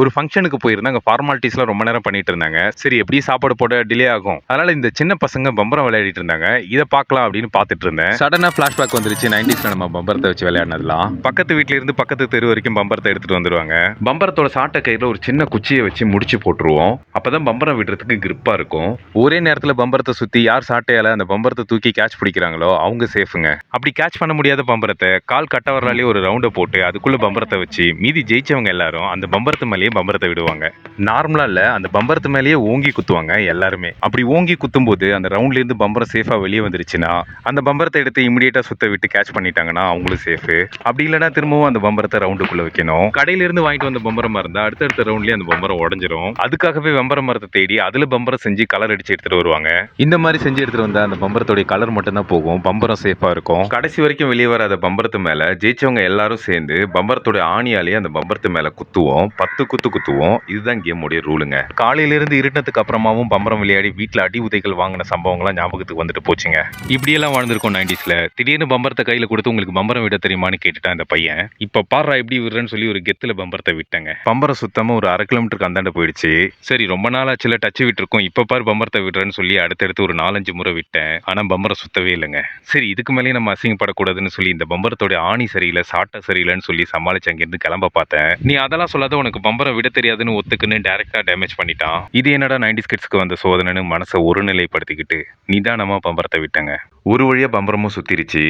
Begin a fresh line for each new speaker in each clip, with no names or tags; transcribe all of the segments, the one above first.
ஒரு ஃபங்க்ஷனுக்கு போயிருந்தாங்க ஃபார்மாலிட்டிஸ்லாம் ரொம்ப நேரம் பண்ணிட்டு இருந்தாங்க. சரி எப்படி சாப்பாடு போட டிலே ஆகும். அதனால இந்த சின்ன பசங்க பம்பரம் விளையாடிட்டு இருந்தாங்க. இதை பார்க்கலாம் அப்படின்னு பார்த்துட்டு இருந்தேன். சடனா ஃபிளாஷ்பேக் வந்துருச்சு. நைன்டிஸ்ல நம்ம பம்பரத்தை வச்சு விளையாடினதுலாம் பக்கத்து வீட்ல இருந்து பக்கத்து தெரு வரைக்கும் பம்பரத்தை எடுத்துட்டு வந்துருவாங்க. பம்பரத்தோட சாட்டை கையில ஒரு சின்ன குச்சியை வச்சு முடிச்சு போட்டுருவோம். அப்பதான் பம்பரம் விடுறதுக்கு கிரிப்பா இருக்கும். ஒரே நேரத்துல பம்பரத்தை சுத்தி யார் சாட்டையால அந்த பம்பரத்தை தூக்கி கேட்ச் பிடிக்கிறாங்களோ அவங்க சேஃபுங்க அப்படி கேட்ச் பண்ண முடியாத பம்பரத்தை கால் கட்ட வரலாலே ஒரு ரவுண்டை போட்டு அதுக்குள்ள பம்பரத்தை வச்சு மீதி ஜெயிச்சவங்க எல்லாரும் அந்த பம்பரத்து மேலேயே பம்பரத்தை விடுவாங்க. நார்மலா இல்ல அந்த பம்பரத்து மேலேயே ஓங்கி குத்துவாங்க எல்லாருமே. அப்படி ஓங்கி குத்தும் போது அந்த ரவுண்ட்ல இருந்து பம்பரம் சேஃபா வெளியே வந்துருச்சுன்னா அந்த பம்பரத்தை எடுத்து இமிடியேட்டா சுத்த விட்டு கேட்ச் பண்ணிட்டாங்கன்னா அவங்களும் சேஃபு அப்படி இல்லைன்னா திரும்பவும் அந்த பம்பரத்தை ரவுண்டுக்குள்ள வைக்கணும். கடையில இருந்து வாங்கிட்டு வந்த பம்பரமா இருந்தா அடுத்தடுத்த ரவுண்ட்லயே அந்த பம்பரம் உடஞ்சிரும். அதுக்காகவே பம்பர மரத்தை தேடி அதுல பம்பரம் செஞ்சு கலர் அடிச்சு எடுத்துட்டு வருவாங்க. இந்த மாதிரி செஞ்சு எடுத்துட்டு வந்த அந்த பம்பரத்துடைய கலர் மட்டும் தான் போகும். பம்பரம் சேஃபா இருக்கும். கடைசி வரைக்கும் வெளியே வராத பம்பரத்து மேல ஜெயிச்சவங்க எல்லாரும் சேர்ந்து பம்பரத்துடைய ஆணியாலேயே அந்த பம்பரத்து மேல குத்துவோம். பத்து குத்து குத்துவோம் இதுதான் கேமுடைய ரூலுங்க. காலையில இருந்து இருட்டத்துக்கு அப்புறமாவும் பம்பரம் விளையாடி வீட்டில் அடி உதைகள் வாங்கின சம்பவங்கள்லாம் ஞாபகத்துக்கு வந்துட்டு போச்சுங்க. இப்படியெல்லாம் வாழ்ந்திருக்கோம் நைன்டிஸ்ல திடீர்னு பம்பரத்தை கையில கொடுத்து உங்களுக்கு பம்பரம் விட தெரியுமான்னு கேட்டுட்டான் அந்த பையன். இப்ப பாடுறா எப்படி விடுறேன்னு சொல்லி ஒரு கெத்துல பம்பரத்தை விட்டங்க. பம்பரம் சுத்தமா ஒரு அரை கிலோமீட்டருக்கு அந்தாண்ட போயிடுச்சு. சரி ரொம்ப நாள் ஆச்சுல டச் விட்டுருக்கோம். இப்ப பாரு பம்பரத்தை விடுறேன்னு சொல்லி அடுத்தடுத்து ஒரு நாலஞ்சு முறை விட்டேன். ஆனா பம்பரம் சுத்தவே இல்லைங்க. சரி இதுக்கு மேலேயும் நம்ம அசிங்கப்படக்கூடாதுன்னு சொல்லி இந்த பம்பரத்தோட ஆணி சரியில்லை சாட்டை சரியில்லைன்னு சொல்லி சமாளிச்சு அங்கிருந்து கிளம்ப பார்த்தேன். நீ அதெல்லாம் சொல்லாத உனக்கு பம்பரம் விட தெரியாதுன்னு ஒத்துக்குன்னு டைரக்டா டேமேஜ் பண்ணிட்டான். இது என்னடா நைன்டி ஸ்கிட்ஸ்க்கு வந்த சோதனைன்னு மனசை ஒருநிலைப்படுத்திக்கிட்டு நிதானமா பம்பரத்தை விட்டங்க. ஒரு வழியா பம்பரமும் சுத்திருச்சு.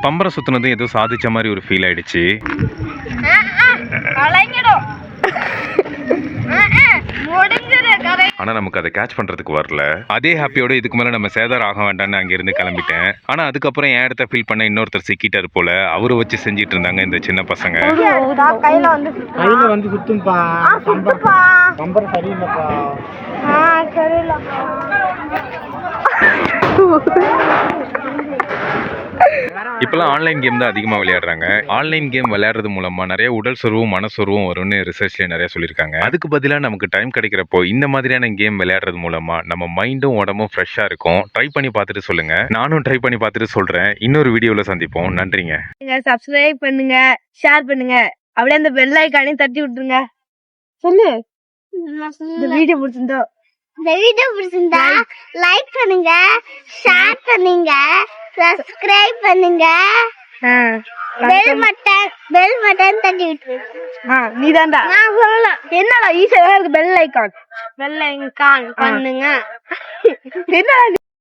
பம்பரம் சுத்தினதும் ஏதோ சாதிச்ச மாதிரி ஒரு ஃபீல் ஆயிடுச்சு.
முடிஞ்சு. முடிஞ்சது கதை
ஆனா நமக்கு அதை கேட்ச் பண்றதுக்கு வரல. அதே ஹாப்பியோட இதுக்கு மேல நம்ம சேதாரம் ஆக வேண்டாம்னு அங்க இருந்து கிளம்பிட்டேன். ஆனா அதுக்கப்புறம் என் இடத்த ஃபீல் பண்ண இன்னொருத்தர் சிக்கிட்டாரு போல. அவரை வச்சு செஞ்சிட்டு இருந்தாங்க இந்த சின்ன பசங்க.
கையில வந்து
கையில வந்து சுத்தும்பா பம்பர். சரியில்லைப்பா.
இப்பெல்லாம் ஆன்லைன் கேம் தான் அதிகமா விளையாடுறாங்க. ஆன்லைன் கேம் விளையாடுறது மூலமா நிறைய உடல் சொருவும் மனசொருவும் வரும்னு ரிசர்ச்ல நிறைய சொல்லியிருக்காங்க. அதுக்கு பதிலா நமக்கு டைம் கிடைக்கிறப்போ இந்த மாதிரியான கேம் விளையாடுறது மூலமா நம்ம மைண்டும் உடம்பும் ஃப்ரெஷ்ஷா இருக்கும். ட்ரை பண்ணி பார்த்துட்டு சொல்லுங்க. நானும் ட்ரை பண்ணி பார்த்துட்டு சொல்றேன். இன்னொரு வீடியோல சந்திப்போம். நன்றிங்க.
சப்ஸ்கிரைப் பண்ணுங்க ஷேர் பண்ணுங்க. அப்படியே அந்த பெல் ஐக்கானையும் தட்டி விட்டுருங்க. சொல்லு. இந்த வீடியோ பிடிச்சிருந்தோ.
இந்த வீடியோ பிடிச்சிருந்தா லைக் பண்ணுங்க ஷேர் பண்ணுங்க. சப்ஸ்கிரைப் பண்ணுங்க. பெல் பட்டன் பெல் பட்டன் தட்டி விட்டுரு
ஆ நீதான்டா
நான் சொல்லலாம்
என்னடா ஈஸியா இருக்கு பெல் ஐக்கான்
பெல் ஐக்கான் பண்ணுங்க.
என்னடா